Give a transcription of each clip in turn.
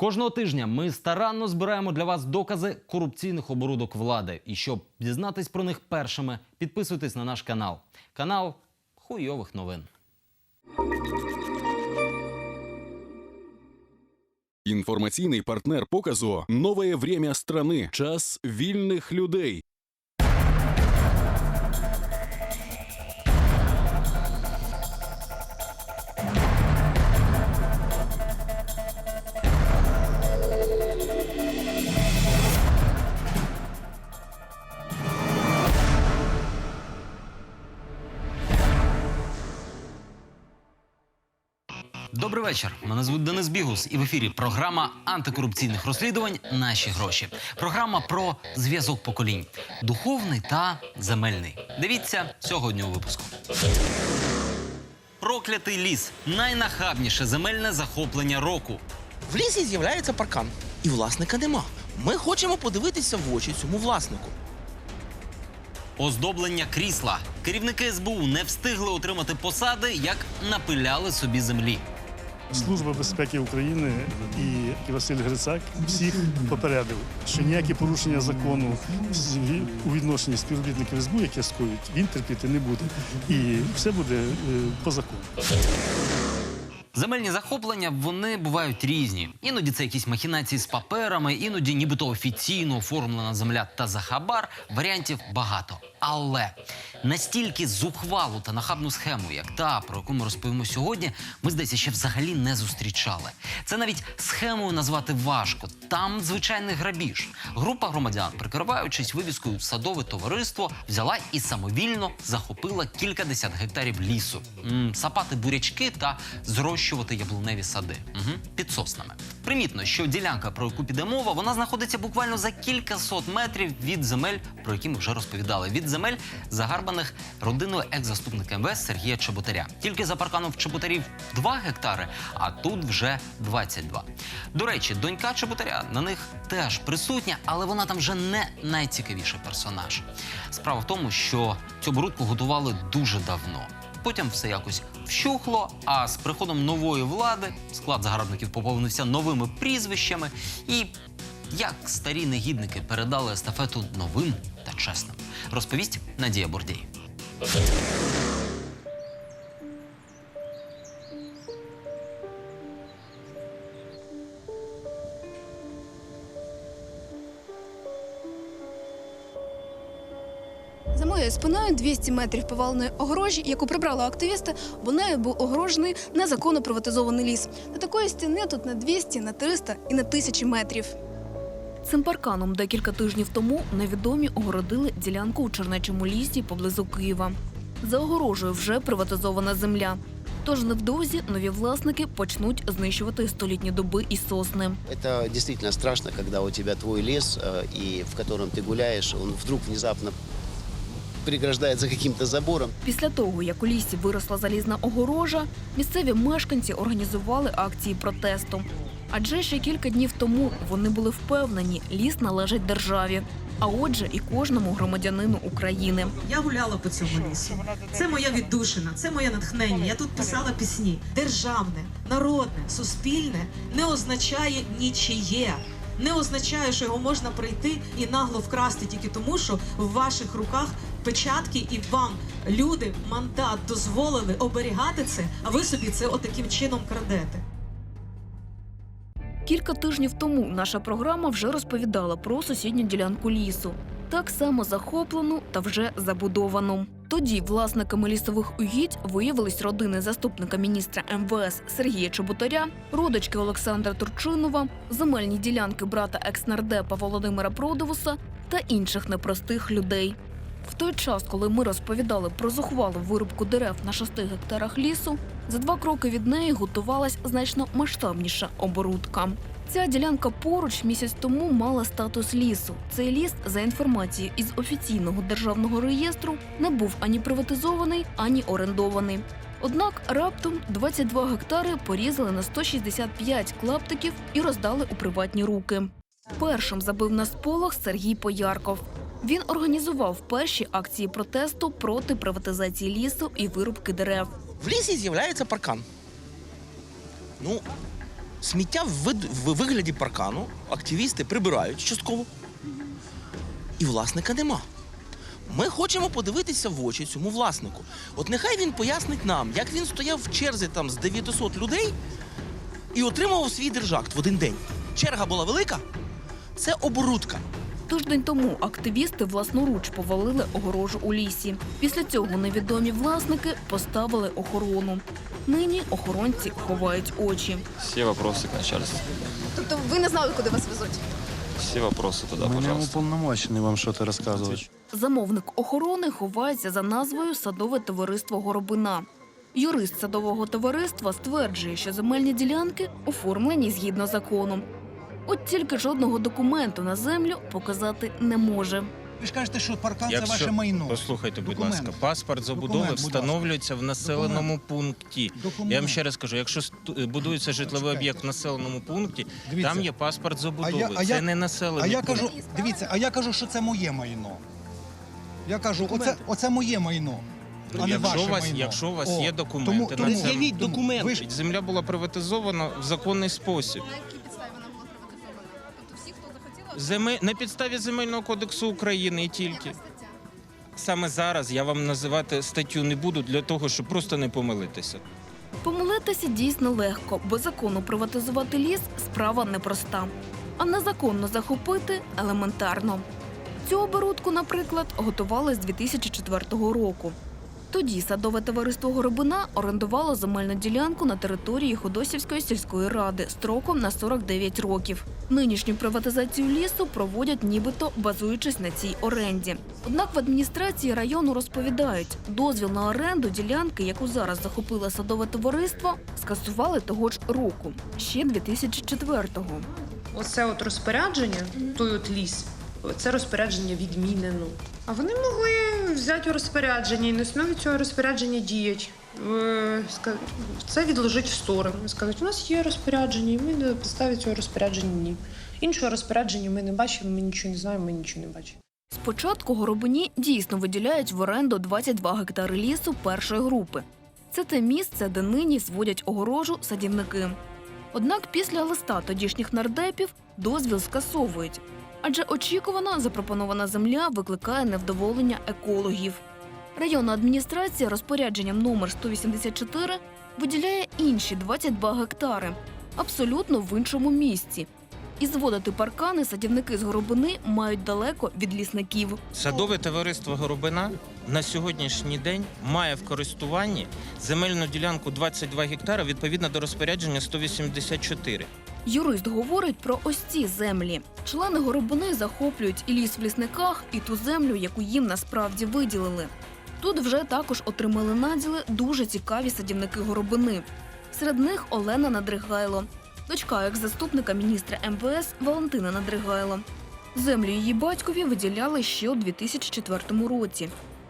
Кожного тижня ми старанно збираємо для вас докази корупційних оборудок влади. І щоб дізнатись про них першими, підписуйтесь на наш канал. Канал хуйових новин. Інформаційний партнер показу Нове время страни. Час вільних людей. Вечір. Мене звуть Денис Бігус, і в ефірі програма антикорупційних розслідувань Наші гроші. Програма про зв'язок поколінь духовний та земельний. Дивіться сьогодні у випуску. Проклятий ліс найнахабніше земельне захоплення року. В лісі з'являється паркан, і власника нема. Ми хочемо подивитися в очі цьому власнику. Оздоблення крісла. Керівники СБУ не встигли отримати посади, як напиляли собі землі. Служба безпеки України і Василь Грицак всіх попередив, що ніякі порушення закону у відношенні співробітників СБУ, які скоюють, він терпіти не буде. І все буде е, по закону. Земельні захоплення вони бувають різні. Іноді це якісь махінації з паперами, іноді нібито офіційно оформлена земля та за хабар. Варіантів багато. Але настільки зухвалу та нахабну схему, як та, про яку ми розповімо сьогодні, ми здається ще взагалі не зустрічали. Це навіть схемою назвати важко. Там звичайний грабіж. Група громадян, прикриваючись вивіскою садове товариство, взяла і самовільно захопила кількадесят гектарів лісу, М, сапати бурячки та зрощувати яблуневі сади угу. під соснами. Примітно, що ділянка, про яку піде мова, вона знаходиться буквально за кілька сот метрів від земель, про які ми вже розповідали. Від земель, загарбаних родиною екс-заступника МВС Сергія Чеботаря. Тільки за парканом в Чеботарів 2 гектари, а тут вже 22. До речі, донька Чеботаря на них теж присутня, але вона там вже не найцікавіший персонаж. Справа в тому, що цю оборудку готували дуже давно. Потім все якось вщухло, а з приходом нової влади склад загарбників поповнився новими прізвищами і. Як старі негідники передали естафету новим та чесним, розповість Надія Бордій. За моєю спиною 200 метрів поваленої огорожі, яку прибрали активісти, бо нею був огорожений незаконно приватизований ліс. Та такої стіни тут на 200, на 300 і на тисячі метрів. Цим парканом декілька тижнів тому невідомі огородили ділянку у Чернечому лісі поблизу Києва. За огорожею вже приватизована земля. Тож невдовзі нові власники почнуть знищувати столітні дуби і сосни. Это действительно страшно, когда у тебя твой лес, э, и в котором ты гуляешь, он вдруг внезапно преграждается каким-то забором. Після того, як у лісі виросла залізна огорожа, місцеві мешканці організували акції протесту. Адже ще кілька днів тому вони були впевнені, ліс належить державі, а отже, і кожному громадянину України. Я гуляла по цьому лісу. Це моя віддушина, це моє натхнення. Я тут писала пісні. Державне, народне, суспільне не означає нічиє. Не означає, що його можна прийти і нагло вкрасти тільки тому, що в ваших руках печатки і вам люди мандат дозволили оберігати це, а ви собі це отаким чином крадете. Кілька тижнів тому наша програма вже розповідала про сусідню ділянку лісу, так само захоплену та вже забудовану. Тоді власниками лісових угідь виявились родини заступника міністра МВС Сергія Чеботаря, родички Олександра Турчинова, земельні ділянки брата екснардепа Володимира Продовуса та інших непростих людей. В той час, коли ми розповідали про зухвалу вирубку дерев на шести гектарах лісу, за два кроки від неї готувалась значно масштабніша оборудка. Ця ділянка поруч місяць тому мала статус лісу. Цей ліс, за інформацією із офіційного державного реєстру, не був ані приватизований, ані орендований. Однак раптом 22 гектари порізали на 165 клаптиків і роздали у приватні руки. Першим забив на сполох Сергій Поярков. Він організував перші акції протесту проти приватизації лісу і вирубки дерев. В лісі з'являється паркан. Ну, Сміття в, вигляді паркану активісти прибирають частково. І власника нема. Ми хочемо подивитися в очі цьому власнику. От нехай він пояснить нам, як він стояв в черзі там з 900 людей і отримував свій держакт в один день. Черга була велика. Це оборудка. Тиждень тому активісти власноруч повалили огорожу у лісі. Після цього невідомі власники поставили охорону. Нині охоронці ховають очі. Все вопросы к начальству. Тобто ви не знали, куди вас везуть? Все вопросы туда, Мы не пожалуйста. уполномочены вам что-то рассказывать. Замовник охорони ховається за назвою Садове товариство Горобина. Юрист садового товариства стверджує, що земельні ділянки оформлені згідно закону. От тільки жодного документу на землю показати не може. Ви ж кажете, що паркан це ваше майно. Послухайте, будь Документ. ласка, паспорт забудови Документ, будь ласка. встановлюється в населеному пункті. Документ. Я вам ще раз кажу, якщо сту- будується житловий об'єкт в населеному пункті, Дивіться. там є паспорт А забудови. я- а Це я- не А населений я пункт. кажу, дивіться, а я кажу, що це моє майно. Я кажу, оце, оце моє майно. А не Якщо ваше у вас, майно. якщо у вас О, є документи тому, на тому, це, тому документи. Ви ж, земля була приватизована в законний спосіб. Земи... На підставі земельного кодексу України і тільки. Саме зараз я вам називати статтю не буду для того, щоб просто не помилитися. Помилитися дійсно легко, бо законно приватизувати ліс справа непроста. А незаконно захопити елементарно. Цю оборудку, наприклад, готували з 2004 року. Тоді садове товариство Горобина орендувало земельну ділянку на території Ходосівської сільської ради строком на 49 років. Нинішню приватизацію лісу проводять нібито базуючись на цій оренді. Однак в адміністрації району розповідають, дозвіл на оренду ділянки, яку зараз захопило садове товариство, скасували того ж року, ще 2004-го. Оце от розпорядження, той от ліс, це розпорядження відмінено. А вони могли взяти у розпорядження і на основі цього розпорядження діяти. Е, Це відложить в сторону. Сказати, у нас є розпорядження, і ми на підставі цього розпорядження ні. Іншого розпорядження ми не бачимо, ми нічого не знаємо, ми нічого не бачимо. Спочатку горобині дійсно виділяють в оренду 22 гектари лісу першої групи. Це те місце, де нині зводять огорожу садівники. Однак після листа тодішніх нардепів дозвіл скасовують. Адже очікувана запропонована земля викликає невдоволення екологів. Районна адміністрація розпорядженням номер 184 виділяє інші 22 гектари, абсолютно в іншому місці. І зводити паркани садівники з горобини мають далеко від лісників. Садове товариство Горобина на сьогоднішній день має в користуванні земельну ділянку 22 гектара відповідно до розпорядження 184. Юрист говорить про ось ці землі. Члени горобини захоплюють і ліс в лісниках, і ту землю, яку їм насправді виділили. Тут вже також отримали наділи дуже цікаві садівники горобини. Серед них Олена Надригайло, дочка екс-заступника міністра МВС Валентина Надригайло. Землю її батькові виділяли ще у 2004 році.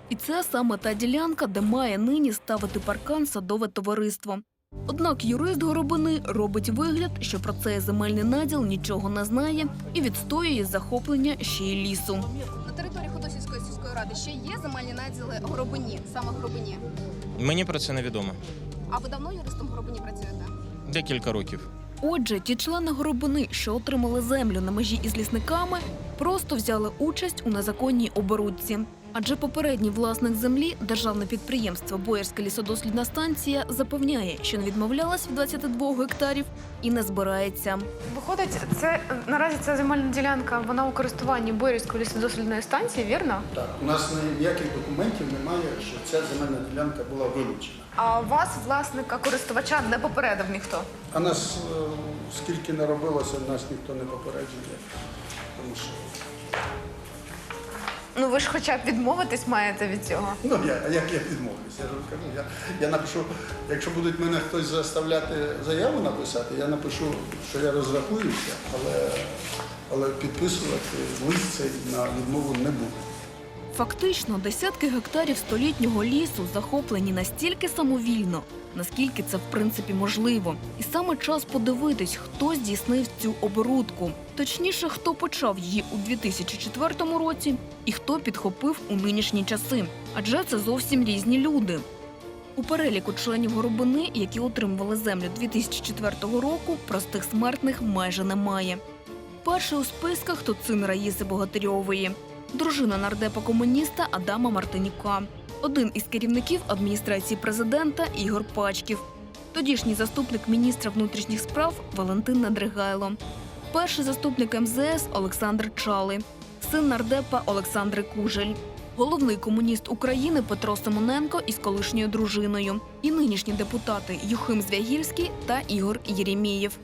І це саме та ділянка, де має нині ставити паркан садове товариство. Однак юрист Горобини робить вигляд, що про цей земельний наділ нічого не знає і відстоює захоплення ще й лісу. На території Ходосівської сільської ради ще є земельні наділи Горобині, саме Горобині. Мені про це невідомо. А ви давно юристом Горобині працюєте? Декілька років. Отже, ті члени Горобини, що отримали землю на межі із лісниками, просто взяли участь у незаконній оборудці. Адже попередній власник землі, державне підприємство Боярська лісодослідна станція, запевняє, що не відмовлялась від 22 гектарів і не збирається. Виходить, це наразі ця земельна ділянка, вона у користуванні Боярської лісодослідної станції, вірно? Так, у нас ніяких документів немає, що ця земельна ділянка була вилучена. А вас, власника користувача, не попередив ніхто. А нас е, скільки не робилося, нас ніхто не попереджує. Тому що Ну ви ж хоча б відмовитись маєте від цього. ну я, а як я відмовлюся? Я ж кажу, я, я напишу, якщо будуть мене хтось заставляти заяву написати, я напишу, що я розрахуюся, але, але підписувати лист цей на відмову не буду. Фактично, десятки гектарів столітнього лісу захоплені настільки самовільно, наскільки це в принципі можливо. І саме час подивитись, хто здійснив цю оборудку. Точніше, хто почав її у 2004 році і хто підхопив у нинішні часи. Адже це зовсім різні люди. У переліку членів Горобини, які отримували землю 2004 року, простих смертних майже немає. Перший у списках тут син Раїси Богатирьової, дружина нардепа комуніста Адама Мартинюка, один із керівників адміністрації президента Ігор Пачків, тодішній заступник міністра внутрішніх справ Валентин Надригайло, перший заступник МЗС Олександр Чали, син нардепа Олександр Кужель, головний комуніст України Петро Симоненко із колишньою дружиною. І нинішні депутати Юхим Звягільський та Ігор Єремєєв.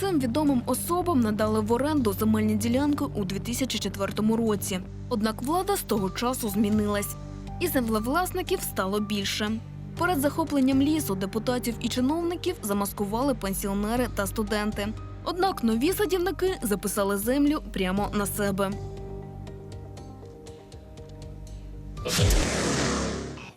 Цим відомим особам надали в оренду земельні ділянки у 2004 році. Однак влада з того часу змінилась, і землевласників стало більше. Перед захопленням лісу депутатів і чиновників замаскували пенсіонери та студенти. Однак нові садівники записали землю прямо на себе.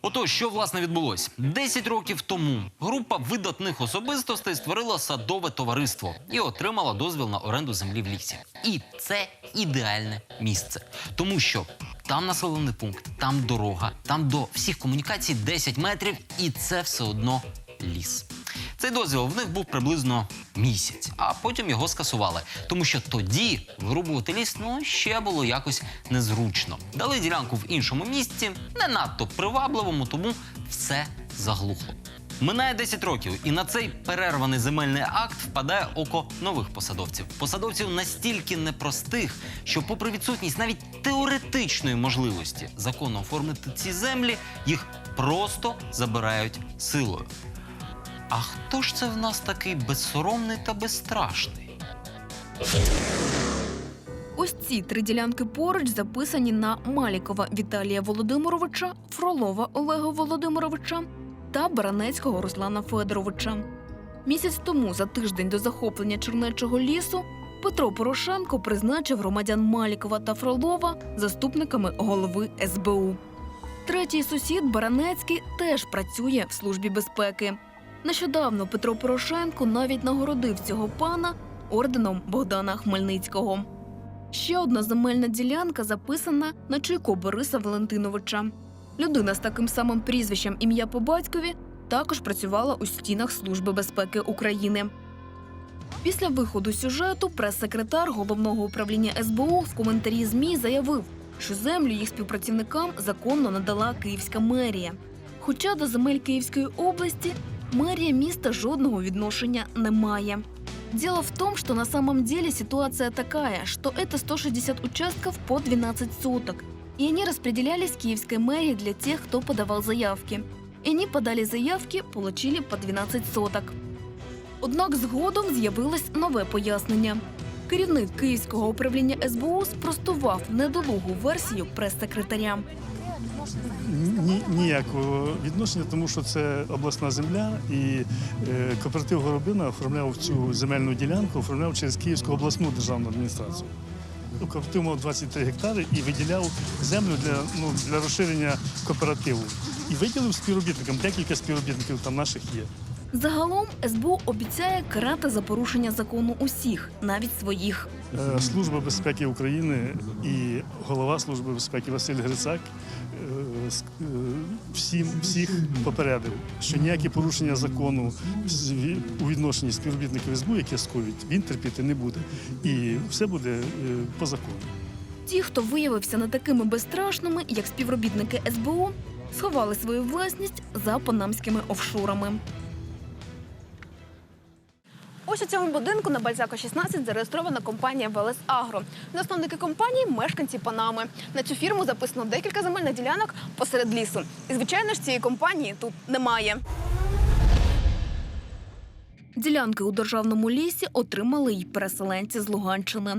Отож, що власне відбулось? 10 років тому група видатних особистостей створила садове товариство і отримала дозвіл на оренду землі в лісі. І це ідеальне місце, тому що там населений пункт, там дорога, там до всіх комунікацій 10 метрів, і це все одно ліс. Цей дозвіл в них був приблизно місяць, а потім його скасували, тому що тоді вирубувати ліс ну ще було якось незручно. Дали ділянку в іншому місці, не надто привабливому, тому все заглухло. Минає 10 років, і на цей перерваний земельний акт впадає око нових посадовців. Посадовців настільки непростих, що, попри відсутність навіть теоретичної можливості законно оформити ці землі, їх просто забирають силою. А хто ж це в нас такий безсоромний та безстрашний? Ось ці три ділянки поруч записані на Малікова Віталія Володимировича, Фролова Олега Володимировича та Баранецького Руслана Федоровича. Місяць тому, за тиждень до захоплення Чернечого лісу, Петро Порошенко призначив громадян Малікова та Фролова заступниками голови СБУ. Третій сусід Баранецький теж працює в службі безпеки. Нещодавно Петро Порошенко навіть нагородив цього пана орденом Богдана Хмельницького. Ще одна земельна ділянка записана на Чайко Бориса Валентиновича. Людина з таким самим прізвищем ім'я по батькові також працювала у стінах Служби безпеки України. Після виходу сюжету прес-секретар головного управління СБУ в коментарі ЗМІ заявив, що землю їх співпрацівникам законно надала Київська мерія. Хоча до земель Київської області мерія міста жодного відношення не має. Дело в том, что на самом деле ситуация такая, что это 160 участков по 12 соток, и они распределялись Киевской мэрией для тех, кто подавал заявки. И они подали заявки, получили по 12 соток. Однак згодом з'явилось нове пояснення. Керівник Київського управління СБУ спростував недолугу версію прес-секретаря. Ні, ніякого відношення, тому що це обласна земля, і е, кооператив Горобина оформляв цю земельну ділянку, оформляв через Київську обласну державну адміністрацію. Ну, Кооператив мав 23 гектари і виділяв землю для, ну, для розширення кооперативу. І виділив співробітникам, декілька співробітників там наших є. Загалом СБУ обіцяє карати за порушення закону усіх, навіть своїх. Е, Служба безпеки України і голова Служби безпеки Василь Грицак всім всіх попередив, що ніякі порушення закону з- у відношенні співробітників СБУ, які ковід він терпіти не буде. І все буде е, по закону. Ті, хто виявився не такими безстрашними, як співробітники СБУ, сховали свою власність за панамськими офшорами. Ось у цьому будинку на Бальзако 16 зареєстрована компанія Велес Агро. Засновники компанії мешканці Панами. На цю фірму записано декілька земельних ділянок посеред лісу. І звичайно ж цієї компанії тут немає. Ділянки у державному лісі отримали й переселенці з Луганщини.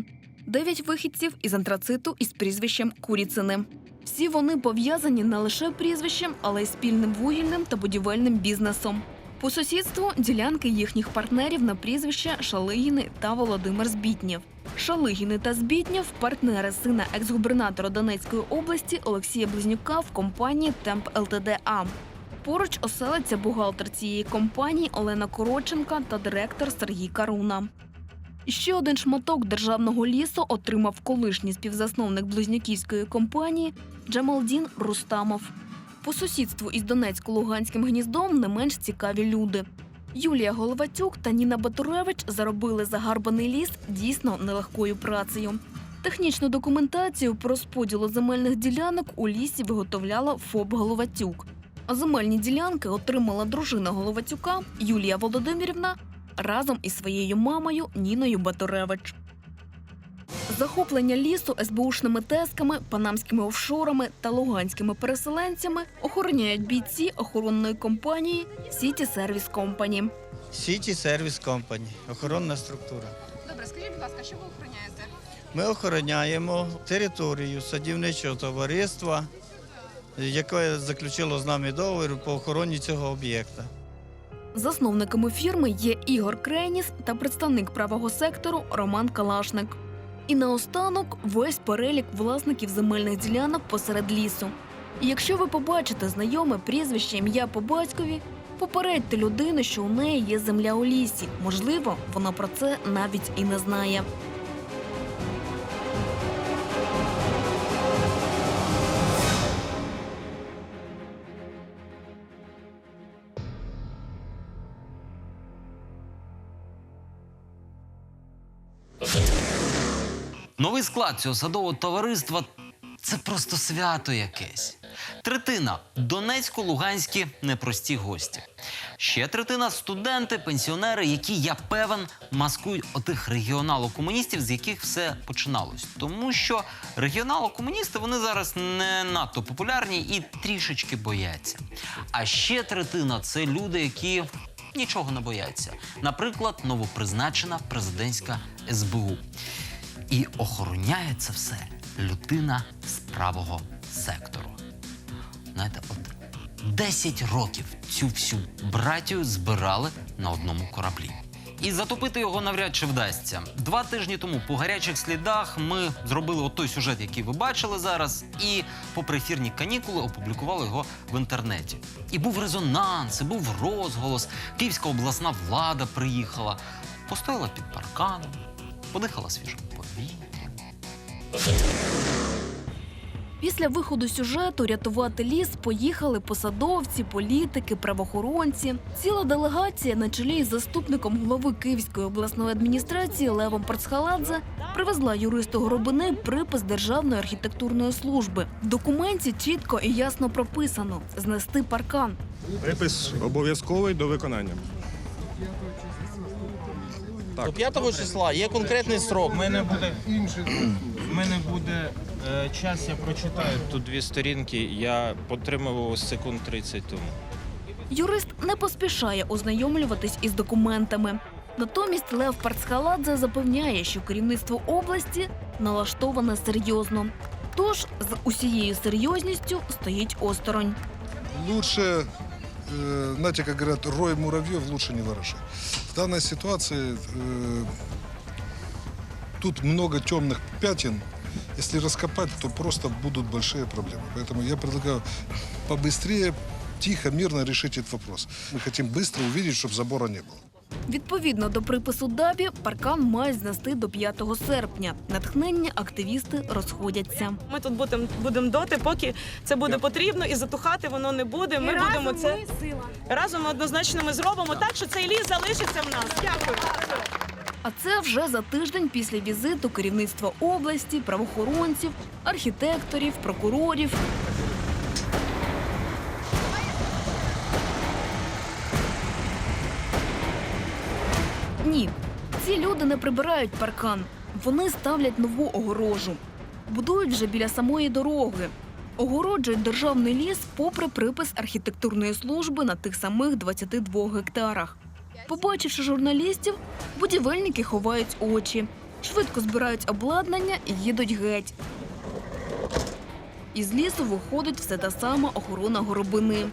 Дев'ять вихідців із антрациту із прізвищем Куріцини. Всі вони пов'язані не лише прізвищем, але й спільним вугільним та будівельним бізнесом. По сусідству ділянки їхніх партнерів на прізвище Шалигіни та Володимир Збітнєв. Шалигіни та Збітнєв – партнери сина екс-губернатора Донецької області Олексія Близнюка в компанії Темп ЛТДА. Поруч оселиться бухгалтер цієї компанії Олена Короченка та директор Сергій Каруна. Ще один шматок державного лісу отримав колишній співзасновник близнюківської компанії Джамалдін Рустамов. По сусідству із Донецько-Луганським гніздом не менш цікаві люди. Юлія Головатюк та Ніна Батуревич заробили загарбаний ліс дійсно нелегкою працею. Технічну документацію про розподілу земельних ділянок у лісі виготовляла ФОП Головатюк. А земельні ділянки отримала дружина Головатюка Юлія Володимирівна разом із своєю мамою Ніною Батуревич. Захоплення лісу СБУшними тесками, панамськими офшорами та луганськими переселенцями охороняють бійці охоронної компанії Сіті Сервіс Компані. Сіті Сервіс Компані, охоронна структура. Добре, скажіть, будь ласка, що ви охороняєте? Ми охороняємо територію садівничого товариства, яке заключило з нами договір по охороні цього об'єкта. Засновниками фірми є Ігор Креніс та представник правого сектору Роман Калашник. І наостанок весь перелік власників земельних ділянок посеред лісу. І якщо ви побачите знайоме прізвище ім'я по батькові, попередьте людину, що у неї є земля у лісі. Можливо, вона про це навіть і не знає. Новий склад цього садового товариства це просто свято якесь. Третина донецько-луганські непрості гості. Ще третина студенти, пенсіонери, які, я певен, маскують отих регіонало-комуністів, з яких все починалось. Тому що регіонало-комуністи вони зараз не надто популярні і трішечки бояться. А ще третина це люди, які нічого не бояться. Наприклад, новопризначена президентська СБУ. І охороняє це все людина з правого сектору. Знаєте, от 10 років цю всю братію збирали на одному кораблі. І затопити його навряд чи вдасться. Два тижні тому по гарячих слідах ми зробили той сюжет, який ви бачили зараз, і попри ефірні канікули опублікували його в інтернеті. І був резонанс, і був розголос. Київська обласна влада приїхала, постояла під парканом, подихала свіжим. Після виходу сюжету рятувати ліс поїхали посадовці, політики, правоохоронці. Ціла делегація на чолі із заступником голови Київської обласної адміністрації Левом Парцхаладзе привезла юристу Горобини припис Державної архітектурної служби. В документі чітко і ясно прописано знести паркан. Припис обов'язковий до виконання. До 5 числа є конкретний срок. У мене буде, в мене буде е, час, я прочитаю тут дві сторінки, я потримував секунд 30 тому. Юрист не поспішає ознайомлюватись із документами. Натомість Лев Парцхаладзе запевняє, що керівництво області налаштоване серйозно. Тож з усією серйозністю стоїть осторонь. Лучше, э, знаете, как говорят, рой муравьев лучше не вороши. В данной ситуации э, тут много темных пятен. Если раскопать, то просто будут большие проблемы. Поэтому я предлагаю побыстрее, тихо, мирно решить этот вопрос. Мы хотим быстро увидеть, чтобы забора не было. Відповідно до припису ДАБІ, паркан мають знести до 5 серпня. Натхнення активісти розходяться. Ми тут будемо будемо доти, поки це буде потрібно, і затухати воно не буде. Ми будемо це сила разом однозначно ми зробимо так, що цей ліс залишиться в нас. Дякую. А це вже за тиждень після візиту керівництва області, правоохоронців, архітекторів, прокурорів. Ні, ці люди не прибирають паркан. Вони ставлять нову огорожу. Будують вже біля самої дороги. Огороджують державний ліс попри припис архітектурної служби на тих самих 22 гектарах. Побачивши журналістів, будівельники ховають очі, швидко збирають обладнання і їдуть геть. Із лісу виходить все та сама охорона горобини.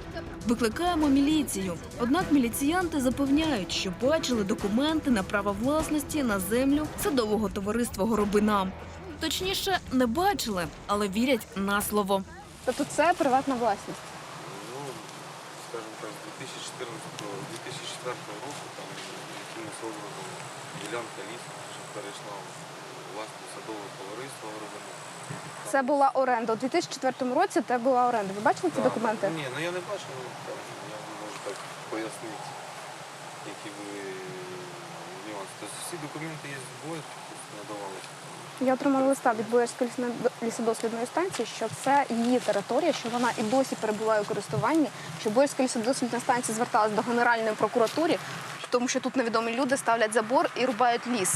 Викликаємо міліцію. Однак міліціянти запевняють, що бачили документи на право власності на землю садового товариства Горобина. Точніше, не бачили, але вірять на слово. Тобто це приватна власність. Ну, скажем так, з 2014-2004 року там якимось образом ділянка лісу, що перейшла у власність садового товариства Горобина. Це була оренда. У 2004 році це була оренда. Ви бачили ці документи? Ні, ну я не бачив, ну, я не можу так пояснити, які були нюанси. Тобто всі документи є з бою, надавалися. Я отримала листа від Боярської лісно- лісодослідної станції, що це її територія, що вона і досі перебуває у користуванні, що Боярська лісодослідна станція зверталась до Генеральної прокуратури, тому що тут невідомі люди ставлять забор і рубають ліс.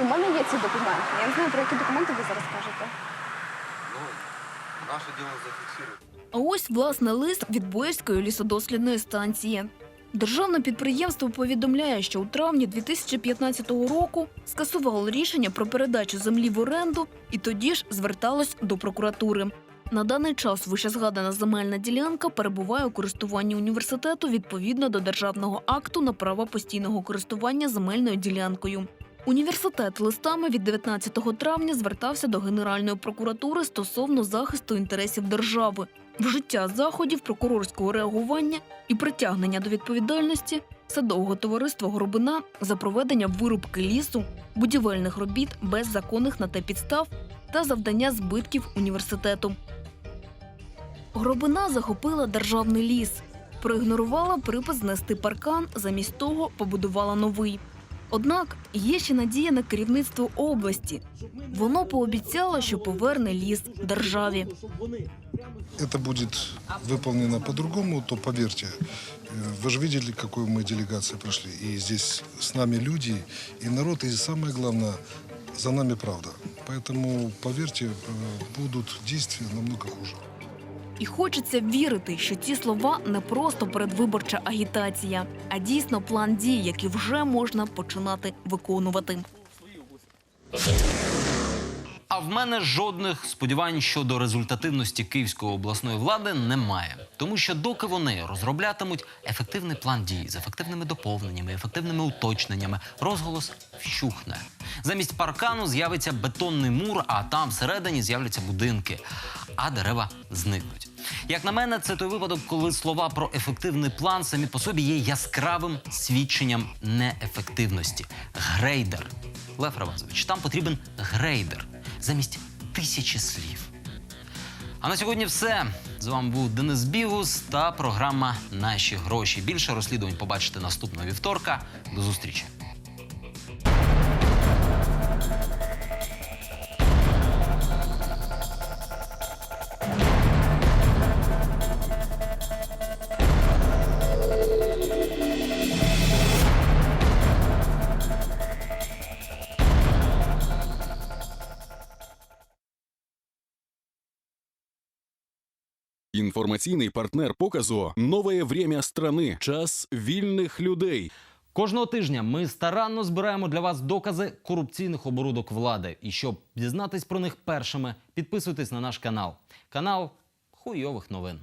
У мене є ці документи. Я не знаю, про які документи ви зараз кажете. Ну, наше діло зафіксувати. А ось власне лист від Боярської лісодослідної станції. Державне підприємство повідомляє, що у травні 2015 року скасувало рішення про передачу землі в оренду і тоді ж зверталось до прокуратури. На даний час вищезгадана земельна ділянка перебуває у користуванні університету відповідно до державного акту на право постійного користування земельною ділянкою. Університет листами від 19 травня звертався до Генеральної прокуратури стосовно захисту інтересів держави, вжиття заходів прокурорського реагування і притягнення до відповідальності садового товариства Горобина за проведення вирубки лісу, будівельних робіт без законних на те підстав та завдання збитків університету. Горобина захопила державний ліс, проігнорувала припис знести паркан, замість того побудувала новий. Однак є ще надія на керівництво області. Воно пообіцяло, що поверне ліс державі. это будет выполнено по-другому, то поверьте, э, вы же видели, какую мы делегацию прошли. И здесь с нами люди, и народ, и самое главное, за нами правда. Поэтому, поверьте, э, будут действия намного хуже. І хочеться вірити, що ці слова не просто передвиборча агітація, а дійсно план дій, який вже можна починати виконувати. А в мене жодних сподівань щодо результативності київської обласної влади немає, тому що доки вони розроблятимуть ефективний план дій з ефективними доповненнями, ефективними уточненнями, розголос вщухне. Замість паркану з'явиться бетонний мур, а там всередині з'являться будинки, а дерева зникнуть. Як на мене, це той випадок, коли слова про ефективний план самі по собі є яскравим свідченням неефективності. Грейдер. Лев Равазович, там потрібен грейдер замість тисячі слів. А на сьогодні все. З вами був Денис Бігус та програма Наші гроші. Більше розслідувань побачите наступного вівторка. До зустрічі. Інформаційний партнер показу нове время страни. Час вільних людей. Кожного тижня ми старанно збираємо для вас докази корупційних оборудок влади. І щоб дізнатись про них першими, підписуйтесь на наш канал. Канал хуйових новин.